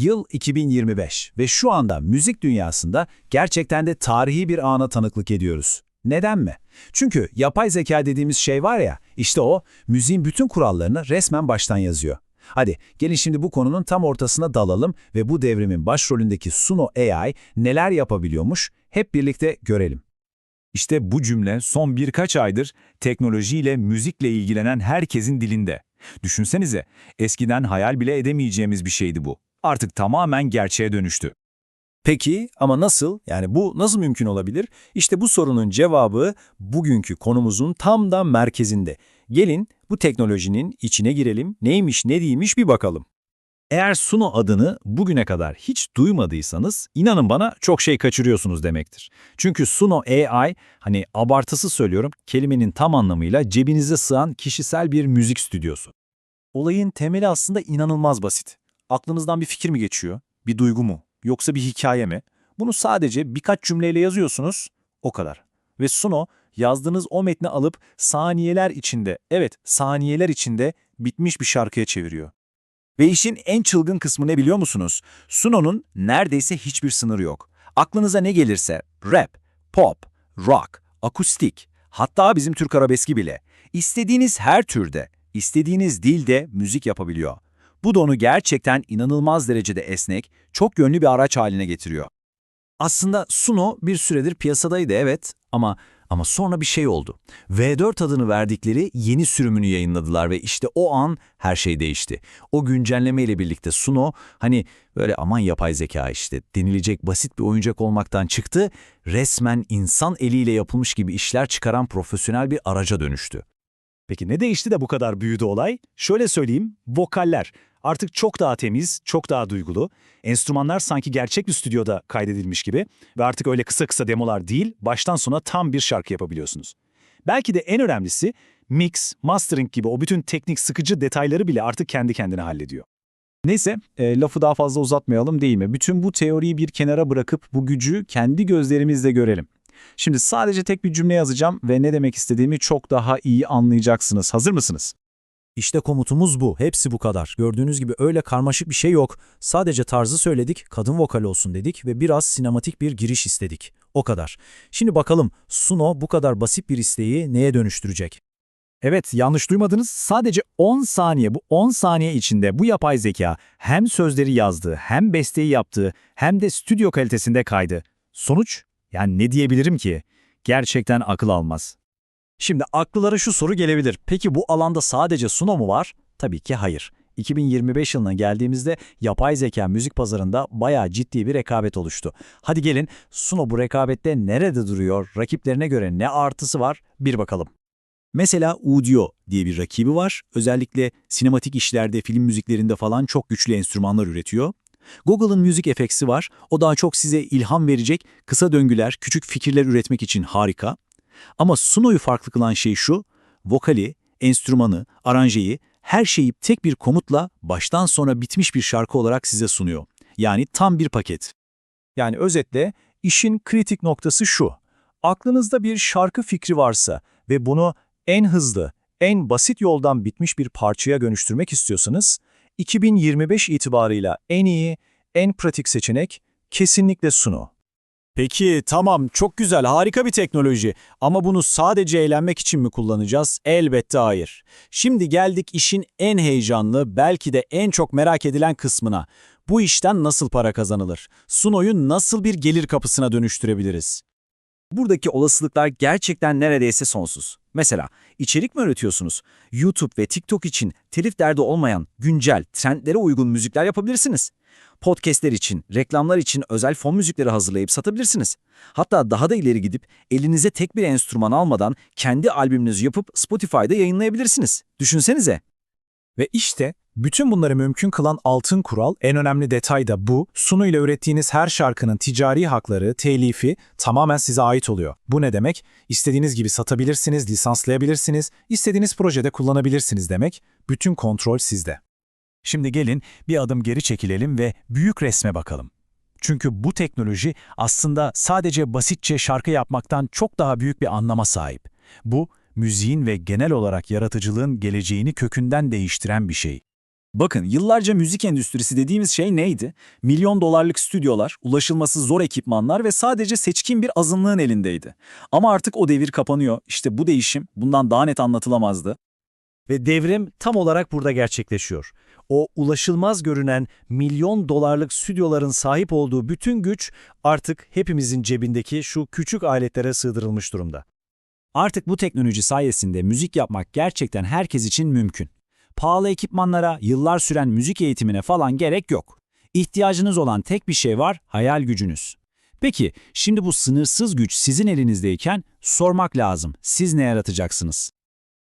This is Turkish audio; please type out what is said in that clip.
Yıl 2025 ve şu anda müzik dünyasında gerçekten de tarihi bir ana tanıklık ediyoruz. Neden mi? Çünkü yapay zeka dediğimiz şey var ya, işte o müziğin bütün kurallarını resmen baştan yazıyor. Hadi gelin şimdi bu konunun tam ortasına dalalım ve bu devrimin başrolündeki Suno AI neler yapabiliyormuş hep birlikte görelim. İşte bu cümle son birkaç aydır teknolojiyle, müzikle ilgilenen herkesin dilinde. Düşünsenize, eskiden hayal bile edemeyeceğimiz bir şeydi bu. Artık tamamen gerçeğe dönüştü. Peki ama nasıl? Yani bu nasıl mümkün olabilir? İşte bu sorunun cevabı bugünkü konumuzun tam da merkezinde. Gelin bu teknolojinin içine girelim, neymiş ne değilmiş bir bakalım. Eğer Suno adını bugüne kadar hiç duymadıysanız inanın bana çok şey kaçırıyorsunuz demektir. Çünkü Suno AI hani abartısı söylüyorum kelimenin tam anlamıyla cebinize sığan kişisel bir müzik stüdyosu. Olayın temeli aslında inanılmaz basit. Aklınızdan bir fikir mi geçiyor? Bir duygu mu? Yoksa bir hikaye mi? Bunu sadece birkaç cümleyle yazıyorsunuz, o kadar. Ve Suno yazdığınız o metni alıp saniyeler içinde, evet saniyeler içinde bitmiş bir şarkıya çeviriyor. Ve işin en çılgın kısmı ne biliyor musunuz? Suno'nun neredeyse hiçbir sınırı yok. Aklınıza ne gelirse rap, pop, rock, akustik, hatta bizim Türk arabeski bile. İstediğiniz her türde, istediğiniz dilde müzik yapabiliyor. Bu da onu gerçekten inanılmaz derecede esnek, çok yönlü bir araç haline getiriyor. Aslında Suno bir süredir piyasadaydı evet ama ama sonra bir şey oldu. V4 adını verdikleri yeni sürümünü yayınladılar ve işte o an her şey değişti. O güncelleme ile birlikte Suno hani böyle aman yapay zeka işte denilecek basit bir oyuncak olmaktan çıktı, resmen insan eliyle yapılmış gibi işler çıkaran profesyonel bir araca dönüştü. Peki ne değişti de bu kadar büyüdü olay? Şöyle söyleyeyim, vokaller. Artık çok daha temiz, çok daha duygulu. Enstrümanlar sanki gerçek bir stüdyoda kaydedilmiş gibi ve artık öyle kısa kısa demolar değil, baştan sona tam bir şarkı yapabiliyorsunuz. Belki de en önemlisi mix, mastering gibi o bütün teknik sıkıcı detayları bile artık kendi kendine hallediyor. Neyse, e, lafı daha fazla uzatmayalım değil mi? Bütün bu teoriyi bir kenara bırakıp bu gücü kendi gözlerimizle görelim. Şimdi sadece tek bir cümle yazacağım ve ne demek istediğimi çok daha iyi anlayacaksınız. Hazır mısınız? İşte komutumuz bu. Hepsi bu kadar. Gördüğünüz gibi öyle karmaşık bir şey yok. Sadece tarzı söyledik, kadın vokal olsun dedik ve biraz sinematik bir giriş istedik. O kadar. Şimdi bakalım Suno bu kadar basit bir isteği neye dönüştürecek? Evet, yanlış duymadınız. Sadece 10 saniye, bu 10 saniye içinde bu yapay zeka hem sözleri yazdı, hem besteyi yaptı, hem de stüdyo kalitesinde kaydı. Sonuç? Yani ne diyebilirim ki? Gerçekten akıl almaz. Şimdi akıllara şu soru gelebilir. Peki bu alanda sadece Suno mu var? Tabii ki hayır. 2025 yılına geldiğimizde yapay zeka müzik pazarında bayağı ciddi bir rekabet oluştu. Hadi gelin Suno bu rekabette nerede duruyor, rakiplerine göre ne artısı var bir bakalım. Mesela Udio diye bir rakibi var. Özellikle sinematik işlerde, film müziklerinde falan çok güçlü enstrümanlar üretiyor. Google'ın müzik efeksi var. O daha çok size ilham verecek kısa döngüler, küçük fikirler üretmek için harika. Ama Suno'yu farklı kılan şey şu, vokali, enstrümanı, aranjeyi, her şeyi tek bir komutla baştan sona bitmiş bir şarkı olarak size sunuyor. Yani tam bir paket. Yani özetle işin kritik noktası şu. Aklınızda bir şarkı fikri varsa ve bunu en hızlı, en basit yoldan bitmiş bir parçaya dönüştürmek istiyorsanız, 2025 itibarıyla en iyi, en pratik seçenek kesinlikle Suno. Peki tamam çok güzel harika bir teknoloji ama bunu sadece eğlenmek için mi kullanacağız? Elbette hayır. Şimdi geldik işin en heyecanlı belki de en çok merak edilen kısmına. Bu işten nasıl para kazanılır? Suno'yu nasıl bir gelir kapısına dönüştürebiliriz? Buradaki olasılıklar gerçekten neredeyse sonsuz. Mesela içerik mi üretiyorsunuz? YouTube ve TikTok için telif derdi olmayan, güncel, trendlere uygun müzikler yapabilirsiniz. Podcastler için, reklamlar için özel fon müzikleri hazırlayıp satabilirsiniz. Hatta daha da ileri gidip elinize tek bir enstrüman almadan kendi albümünüzü yapıp Spotify'da yayınlayabilirsiniz. Düşünsenize. Ve işte bütün bunları mümkün kılan altın kural, en önemli detay da bu, Sunu ile ürettiğiniz her şarkının ticari hakları, telifi tamamen size ait oluyor. Bu ne demek? İstediğiniz gibi satabilirsiniz, lisanslayabilirsiniz, istediğiniz projede kullanabilirsiniz demek. Bütün kontrol sizde. Şimdi gelin bir adım geri çekilelim ve büyük resme bakalım. Çünkü bu teknoloji aslında sadece basitçe şarkı yapmaktan çok daha büyük bir anlama sahip. Bu, müziğin ve genel olarak yaratıcılığın geleceğini kökünden değiştiren bir şey. Bakın yıllarca müzik endüstrisi dediğimiz şey neydi? Milyon dolarlık stüdyolar, ulaşılması zor ekipmanlar ve sadece seçkin bir azınlığın elindeydi. Ama artık o devir kapanıyor. İşte bu değişim bundan daha net anlatılamazdı. Ve devrim tam olarak burada gerçekleşiyor. O ulaşılmaz görünen milyon dolarlık stüdyoların sahip olduğu bütün güç artık hepimizin cebindeki şu küçük aletlere sığdırılmış durumda. Artık bu teknoloji sayesinde müzik yapmak gerçekten herkes için mümkün. Pahalı ekipmanlara, yıllar süren müzik eğitimine falan gerek yok. İhtiyacınız olan tek bir şey var, hayal gücünüz. Peki, şimdi bu sınırsız güç sizin elinizdeyken sormak lazım, siz ne yaratacaksınız?